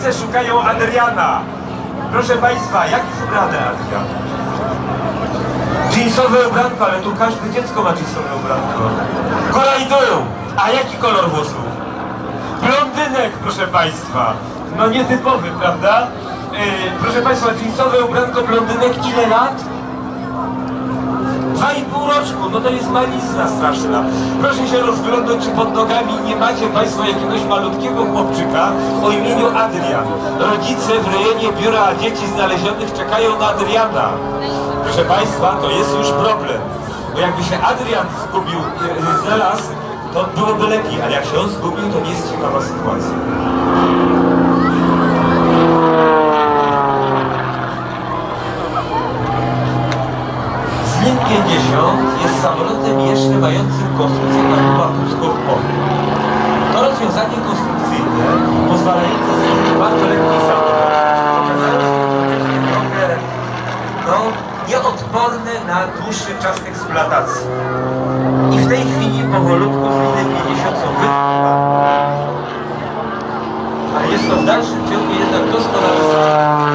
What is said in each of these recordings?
Szukają Adriana. Proszę Państwa, jak jest ubrany Adrian? Jeansowe ubranko, ale tu każde dziecko ma jeansowe ubranko. Kolajdują. A jaki kolor włosów? Blondynek, proszę Państwa. No nietypowy, prawda? Yy, proszę Państwa, jeansowe ubranko blondynek ile lat? Dwa i pół roczku, no to jest malizna straszna. Proszę się rozglądać, czy pod nogami nie macie Państwo jakiegoś malutkiego chłopczyka o imieniu Adrian. Rodzice w rejonie biura dzieci znalezionych czekają na Adriana. Proszę Państwa, to jest już problem. Bo jakby się Adrian zgubił, e, znalazł, to byłoby lepiej, ale jak się on zgubił, to nie jest ciekawa sytuacja. Samolotem jeszcze mającym konstrukcję na półskopowy. To rozwiązanie konstrukcyjne pozwalające zrobić bardzo lekki samolot okazało się trochę no, nieodporne na dłuższy czas eksploatacji. I w tej chwili powolutku z liny 50 są wytworzone. Ale jest to w dalszym ciągu jednak doskonały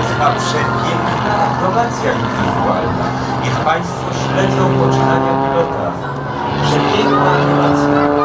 Państwa, przepiękna akrobacja indywidualna. Niech Państwo śledzą poczynania pilota. Przepiękna akrobacja.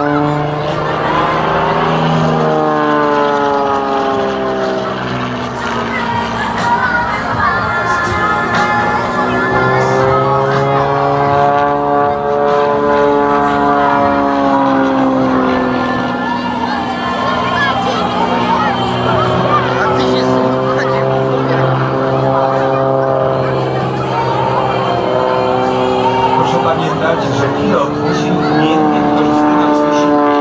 Pamiętać, że pilot musi umiejętnie wykorzystywać swój silnik.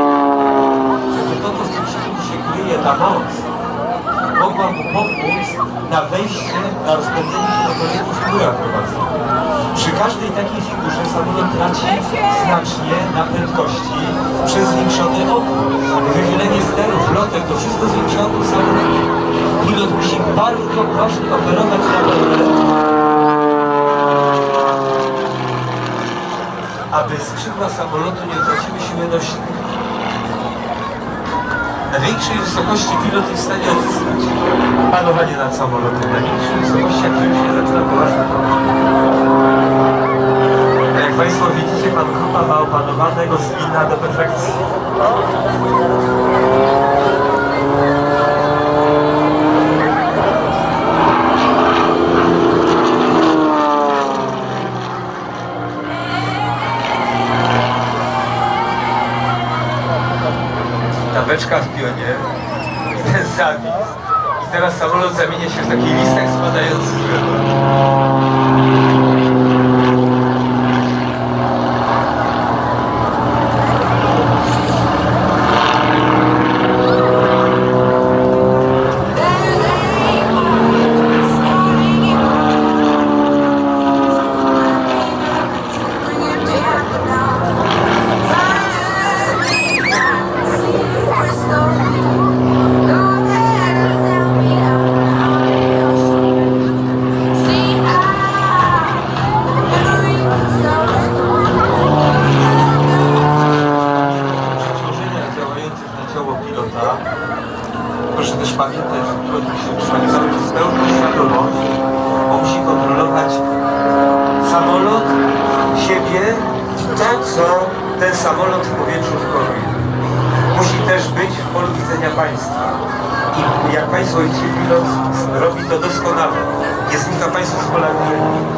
Żeby to, co w tym silniku się kryje, ta moc, mogła mu pomóc na wejście, na rozpędzenie się do kolejnych figur akrobacyjnych. Przy każdej takiej figurze samolot traci znacznie na prędkości przez zwiększony opór. Wychylenie sterów, lotek, to wszystko zwiększa opór samolotu. Pilot musi bardzo właśnie operować na dole, aby skrzydła samolotu nie traciły siły nośnej. Na większej wysokości pilot jest w stanie odzyskać panowanie nad samolotem. Na większej wysokości, jak już się zaczyna poważna A jak Państwo widzicie, pan Krupa ma opanowanego spina do perfekcji. Ta beczka w pionie i ten zawis. I teraz samolot zamienia się w taki listek spadający ten samolot w powietrzu wykonuje. Musi też być w polu widzenia państwa. I jak Państwo widzicie, pilot robi to doskonale. Nie znika Państwu z pola widzenia.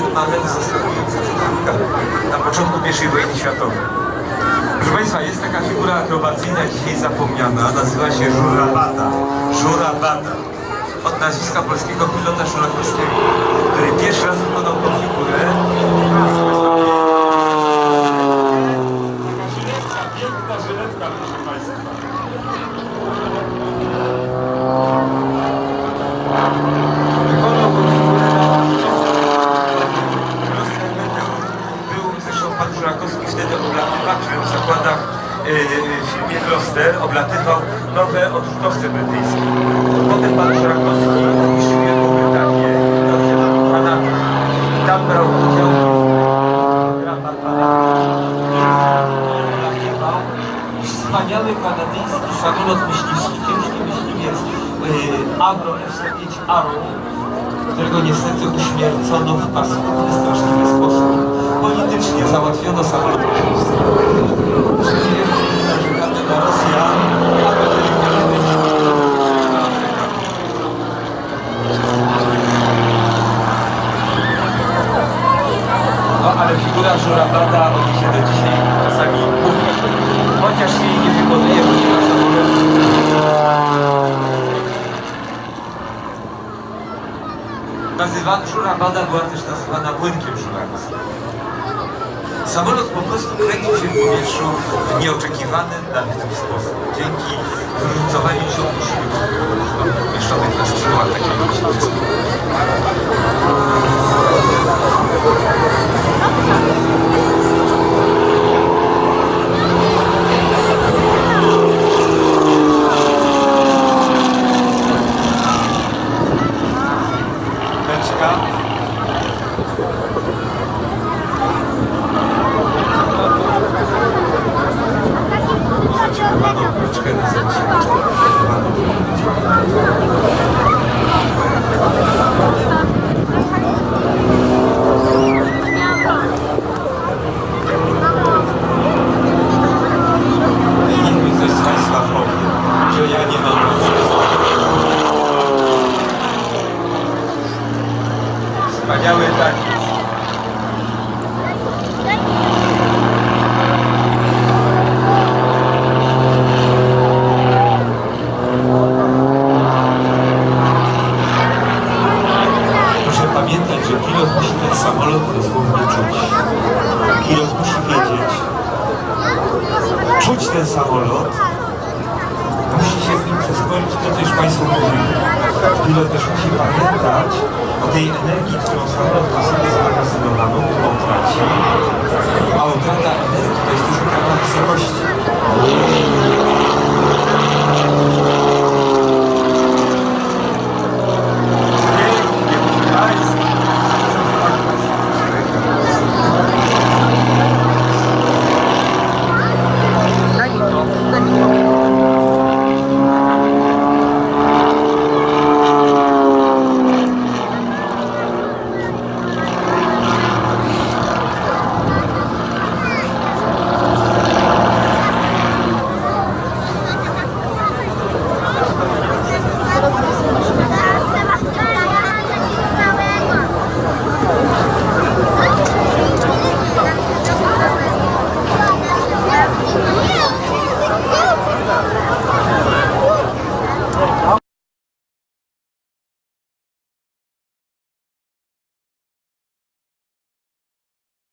Zaskakujący człowieka na początku I wojny światowej. Proszę Państwa, jest taka figura akrobacyjna dzisiaj zapomniana, nazywa się żurawata. Żurawata. Od nazwiska polskiego pilota Szurakowskiego, który pierwszy raz wykonał tą figurę. Wspaniały kanadyjski samolot myśliwski, ciężki myśliwiec yy, Avro F-105 Arrow którego niestety uśmiercono w paskudny, straszliwy sposób. Politycznie załatwiono samolot rosyjski. Narzekamy na Rosjan, a No ale figura Żurabada o niej się do dzisiaj czasami mówi. Chociaż jej nie wykonuje, bo nie ma samolotu. Nazywana Żurabada była też nazywana błynkiem żurawskim. Samolot po prostu kręcił się w powietrzu w nieoczekiwany dla widzów sposób. Dzięki wyrzucowaniu ciągu ślubów umieszczonych na skrzydłach takiego myśliwskiego. Beczka. Zaczerwowaną beczkę na Niech mi ktoś z Państwa powie, że ja nie mam Wspaniały taniec. Proszę pamiętać, że pilot musi ten samolot dosłownie czuć. Pilot musi wiedzieć, czuć ten samolot, musi się z nim przeszkolić to, co już Państwu mówiłem. Pilot też musi pamiętać o tej energii, którą samolot ma sobie zmagazynowaną, którą traci, a utrata energii to jest też utrata wysokości.